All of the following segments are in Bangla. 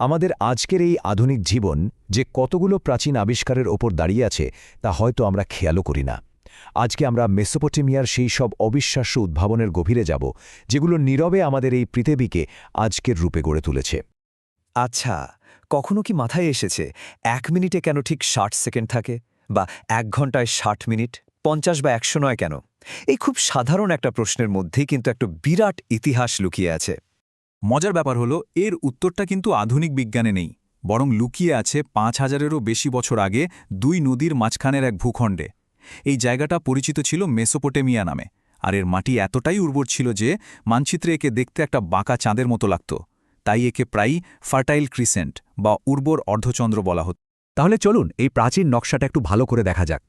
আমাদের আজকের এই আধুনিক জীবন যে কতগুলো প্রাচীন আবিষ্কারের ওপর দাঁড়িয়ে আছে, তা হয়তো আমরা খেয়ালও করি না। আজকে আমরা মেসোপটেমিয়ার সেই সব অবিশ্বাস্য উদ্ভাবনের গভীরে যাব, যেগুলো নীরবে আমাদের এই পৃথিবীকে আজকের রূপে গড়ে তুলেছে। আচ্ছা কখনো কি মাথায় এসেছে এক মিনিটে কেন ঠিক ষাট সেকেন্ড থাকে? বা এক ঘন্টায় ষাট মিনিট? পঞ্চাশ বা একশো নয় কেন? এই খুব সাধারণ একটা প্রশ্নের মধ্যেই কিন্তু একটা বিরাট ইতিহাস লুকিয়ে আছে। মজার ব্যাপার হলো, এর উত্তরটা কিন্তু আধুনিক বিজ্ঞানে নেই। বরং লুকিয়ে আছে পাঁচ হাজারেরও বেশি বছর আগে দুই নদীর মাঝখানের এক ভূখণ্ডে। এই জায়গাটা পরিচিত ছিল মেসোপটেমিয়া নামে। আর এর মাটি এতটাই উর্বর ছিল যে, মানচিত্রে একে দেখতে একটা বাঁকা চাঁদের মতো লাগত। তাই একে প্রায়ই ফার্টাইল ক্রিসেন্ট বা উর্বর অর্ধচন্দ্র বলা হত। তাহলে চলুন, এই প্রাচীন নকশাটা একটু ভালো করে দেখা যাক।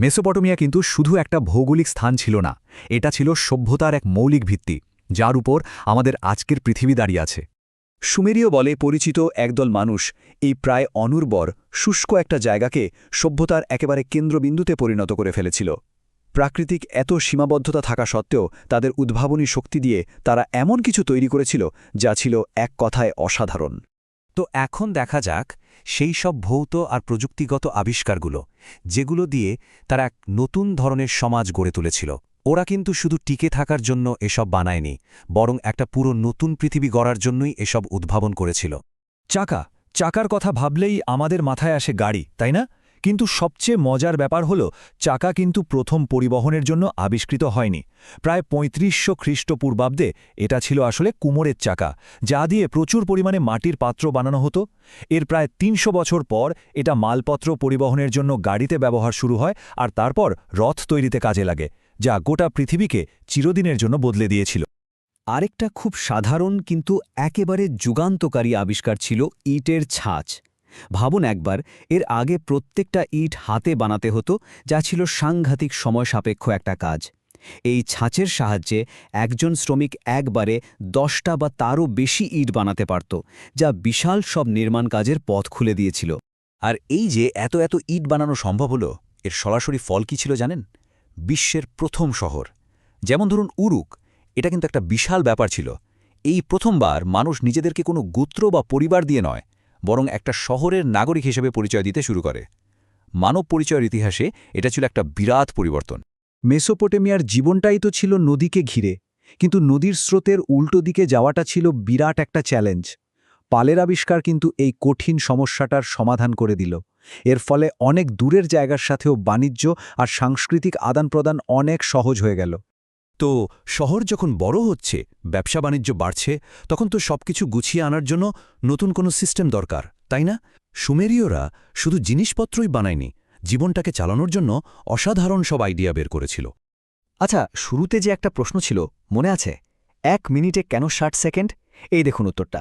মেসোপটোমিয়া কিন্তু শুধু একটা ভৌগোলিক স্থান ছিল না, এটা ছিল সভ্যতার এক মৌলিক ভিত্তি। যার উপর আমাদের আজকের পৃথিবী দাঁড়িয়ে আছে। সুমেরীয় বলে পরিচিত একদল মানুষ এই প্রায় অনুর্বর, শুষ্ক একটা জায়গাকে সভ্যতার একেবারে কেন্দ্রবিন্দুতে পরিণত করে ফেলেছিল। প্রাকৃতিক এত সীমাবদ্ধতা থাকা সত্ত্বেও তাদের উদ্ভাবনী শক্তি দিয়ে তারা এমন কিছু তৈরি করেছিল যা ছিল এক কথায় অসাধারণ। তো এখন দেখা যাক সেই সব ভৌত আর প্রযুক্তিগত আবিষ্কারগুলো, যেগুলো দিয়ে তারা এক নতুন ধরনের সমাজ গড়ে তুলেছিল। ওরা কিন্তু শুধু টিকে থাকার জন্য এসব বানায়নি, বরং একটা পুরো নতুন পৃথিবী গড়ার জন্যই এসব উদ্ভাবন করেছিল। চাকা, চাকার কথা ভাবলেই আমাদের মাথায় আসে গাড়ি, তাই না? কিন্তু সবচেয়ে মজার ব্যাপার হল, চাকা কিন্তু প্রথম পরিবহনের জন্য আবিষ্কৃত হয়নি। প্রায় পঁয়ত্রিশশো খ্রিস্টপূর্বাব্দে এটা ছিল আসলে কুমোরের চাকা, যা দিয়ে প্রচুর পরিমাণে মাটির পাত্র বানানো হতো। এর প্রায় তিনশো বছর পর এটা মালপত্র পরিবহনের জন্য গাড়িতে ব্যবহার শুরু হয় আর তারপর রথ তৈরিতে কাজে লাগে। যা গোটা পৃথিবীকে চিরদিনের জন্য বদলে দিয়েছিল। আরেকটা খুব সাধারণ কিন্তু একেবারে যুগান্তকারী আবিষ্কার ছিল ইটের ছাঁচ। ভাবুন একবার, এর আগে প্রত্যেকটা ইট হাতে বানাতে হতো, যা ছিল সাংঘাতিক সময় সাপেক্ষ একটা কাজ। এই ছাঁচের সাহায্যে একজন শ্রমিক একবারে দশটা বা তারও বেশি ইট বানাতে পারত, যা বিশাল সব নির্মাণ কাজের পথ খুলে দিয়েছিল। আর এই যে এত এত ইট বানানো সম্ভব হলো, এর সরাসরি ফল কি ছিল জানেন? বিশ্বের প্রথম শহর। যেমন ধরুন উরুক, এটা কিন্তু একটা বিশাল ব্যাপার ছিল। এই প্রথমবার মানুষ নিজেদেরকে কোনো গোত্র বা পরিবার দিয়ে নয়, বরং একটা শহরের নাগরিক হিসেবে পরিচয় দিতে শুরু করে। মানব পরিচয়ের ইতিহাসে এটা ছিল একটা বিরাট পরিবর্তন। মেসোপোটেমিয়ার জীবনটাই তো ছিল নদীকে ঘিরে, কিন্তু নদীর স্রোতের উল্টো দিকে যাওয়াটা ছিল বিরাট একটা চ্যালেঞ্জ। পালের আবিষ্কার কিন্তু এই কঠিন সমস্যাটার সমাধান করে দিল। এর ফলে অনেক দূরের জায়গার সাথেও বাণিজ্য আর সাংস্কৃতিক আদান-প্রদান অনেক সহজ হয়ে গেল। তো শহর যখন বড় হচ্ছে ব্যবসা বাণিজ্য বাড়ছে তখন তো সবকিছু গুছিয়ে আনার জন্য নতুন কোনো সিস্টেম দরকার তাই না? সুমেরীয়রা শুধু জিনিসপত্রই বানায়নি জীবনটাকে চালানোর জন্য অসাধারণ সব আইডিয়া বের করেছিল। আচ্ছা শুরুতে যে একটা প্রশ্ন ছিল মনে আছে? এক মিনিটে কেন ষাট সেকেন্ড? এই দেখুন উত্তরটা।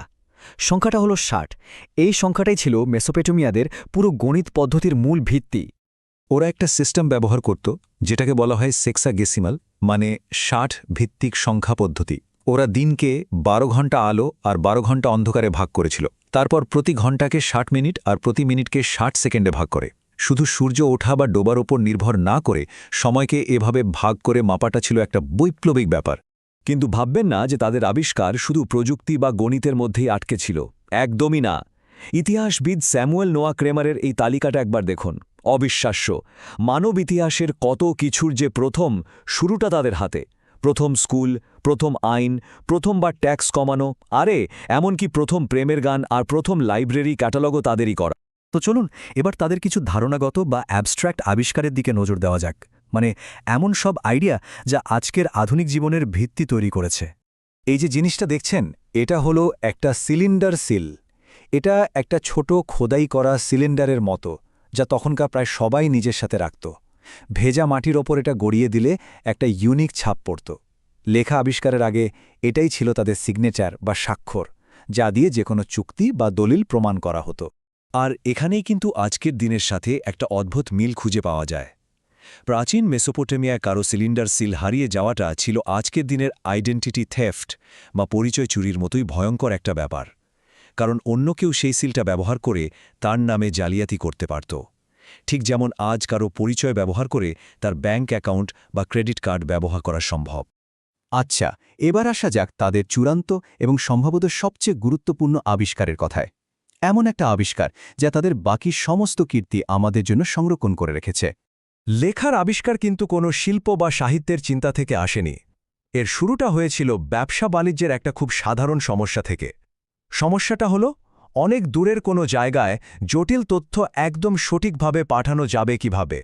সংখ্যাটা হলো ষাট। এই সংখ্যাটাই ছিল মেসোপেটোমিয়াদের পুরো গণিত পদ্ধতির মূল ভিত্তি। ওরা একটা সিস্টেম ব্যবহার করত, যেটাকে বলা হয় সেক্সা সেক্সাগেসিমাল মানে ষাট ভিত্তিক সংখ্যা পদ্ধতি। ওরা দিনকে বারো ঘণ্টা আলো আর বারো ঘণ্টা অন্ধকারে ভাগ করেছিল। তারপর প্রতি ঘন্টাকে ষাট মিনিট আর প্রতি মিনিটকে ষাট সেকেন্ডে ভাগ করে। শুধু সূর্য ওঠা বা ডোবার ওপর নির্ভর না করে সময়কে এভাবে ভাগ করে মাপাটা ছিল একটা বৈপ্লবিক ব্যাপার। কিন্তু ভাববেন না যে তাদের আবিষ্কার শুধু প্রযুক্তি বা গণিতের মধ্যেই আটকে ছিল। একদমই না। ইতিহাসবিদ স্যামুয়েল নোয়া ক্রেমারের এই তালিকাটা একবার দেখুন। অবিশ্বাস্য। মানব ইতিহাসের কত কিছুর যে প্রথম, শুরুটা তাদের হাতে। প্রথম স্কুল, প্রথম আইন প্রথমবার ট্যাক্স কমানো, আরে, এমনকি প্রথম প্রেমের গান আর প্রথম লাইব্রেরি ক্যাটালগও তাদেরই করা। তো চলুন, এবার তাদের কিছু ধারণাগত বা অ্যাবস্ট্র্যাক্ট আবিষ্কারের দিকে নজর দেওয়া যাক। মানে এমন সব আইডিয়া যা আজকের আধুনিক জীবনের ভিত্তি তৈরি করেছে। এই যে জিনিসটা দেখছেন, এটা হলো একটা সিলিন্ডার সিল। এটা একটা ছোট খোদাই করা সিলিন্ডারের মতো, যা তখনকার প্রায় সবাই নিজের সাথে রাখত। ভেজা মাটির ওপর এটা গড়িয়ে দিলে একটা ইউনিক ছাপ পড়ত। লেখা আবিষ্কারের আগে এটাই ছিল তাদের সিগনেচার বা স্বাক্ষর, যা দিয়ে যে কোনো চুক্তি বা দলিল প্রমাণ করা হতো। আর এখানেই কিন্তু আজকের দিনের সাথে একটা অদ্ভুত মিল খুঁজে পাওয়া যায়। প্রাচীন মেসোপটেমিয়ায় কারও সিলিন্ডার সিল হারিয়ে যাওয়াটা ছিল আজকের দিনের আইডেন্টিটি থেফট বা পরিচয় চুরির মতোই ভয়ঙ্কর একটা ব্যাপার। কারণ অন্য কেউ সেই সিলটা ব্যবহার করে তার নামে জালিয়াতি করতে পারত। ঠিক যেমন আজ কারও পরিচয় ব্যবহার করে তার ব্যাঙ্ক অ্যাকাউন্ট বা ক্রেডিট কার্ড ব্যবহার করা সম্ভব। আচ্ছা এবার আসা যাক তাদের চূড়ান্ত এবং সম্ভবত সবচেয়ে গুরুত্বপূর্ণ আবিষ্কারের কথায়। এমন একটা আবিষ্কার যা তাদের বাকি সমস্ত কীর্তি আমাদের জন্য সংরক্ষণ করে রেখেছে। লেখার আবিষ্কার কিন্তু কোনো শিল্প বা সাহিত্যের চিন্তা থেকে আসেনি। এর শুরুটা হয়েছিল ব্যবসা বাণিজ্যের একটা খুব সাধারণ সমস্যা থেকে। সমস্যাটা হলো, অনেক দূরের কোনো জায়গায় জটিল তথ্য একদম সঠিকভাবে পাঠানো যাবে কীভাবে?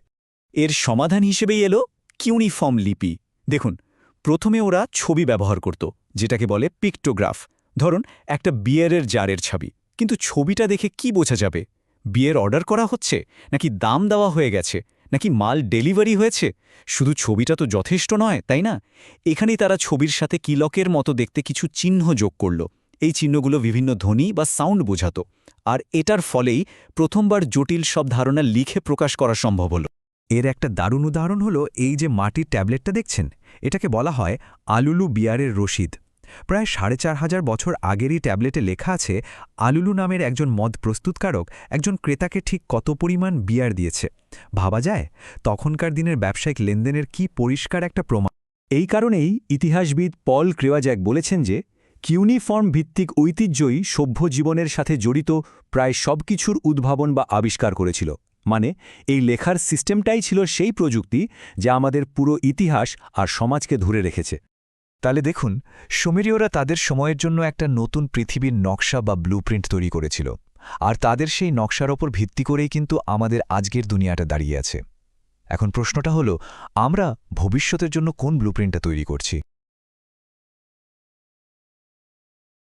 এর সমাধান হিসেবেই এলো কিউনিফর্ম লিপি। দেখুন, প্রথমে ওরা ছবি ব্যবহার করত, যেটাকে বলে পিক্টোগ্রাফ। ধরুন, একটা বিয়ারের জারের ছবি। কিন্তু ছবিটা দেখে কি বোঝা যাবে? বিয়ের অর্ডার করা হচ্ছে? নাকি দাম দেওয়া হয়ে গেছে? নাকি মাল ডেলিভারি হয়েছে? শুধু ছবিটা তো যথেষ্ট নয়, তাই না? এখানেই তারা ছবির সাথে কিলকের মতো দেখতে কিছু চিহ্ন যোগ করল। এই চিহ্নগুলো বিভিন্ন ধ্বনি বা সাউন্ড বোঝাত। আর এটার ফলেই প্রথমবার জটিল সব ধারণা লিখে প্রকাশ করা সম্ভব হল। এর একটা দারুণ উদাহরণ হলো এই যে মাটির ট্যাবলেটটা দেখছেন? এটাকে বলা হয় আলুলু বিয়ারের রশিদ। প্রায় সাড়ে চার হাজার বছর আগেরই ট্যাবলেটে লেখা আছে, আলুলু নামের একজন মদ প্রস্তুতকারক একজন ক্রেতাকে ঠিক কত পরিমাণ বিয়ার দিয়েছে। ভাবা যায়, তখনকার দিনের ব্যবসায়িক লেনদেনের কি পরিষ্কার একটা প্রমাণ? এই কারণেই ইতিহাসবিদ পল ক্রেওয়াজ্যাক বলেছেন যে, কিউনিফর্ম ভিত্তিক ঐতিহ্যই সভ্য জীবনের সাথে জড়িত প্রায় সবকিছুর উদ্ভাবন বা আবিষ্কার করেছিল। মানে এই লেখার সিস্টেমটাই ছিল সেই প্রযুক্তি যা আমাদের পুরো ইতিহাস আর সমাজকে ধরে রেখেছে। তাহলে দেখুন, সমীরীয়রা তাদের সময়ের জন্য একটা নতুন পৃথিবীর নকশা বা ব্লুপ্রিন্ট তৈরি করেছিল। আর তাদের সেই নকশার ওপর ভিত্তি করেই কিন্তু আমাদের আজকের দুনিয়াটা দাঁড়িয়ে আছে। এখন প্রশ্নটা হলো, আমরা ভবিষ্যতের জন্য কোন ব্লুপ্রিন্টটা তৈরি করছি?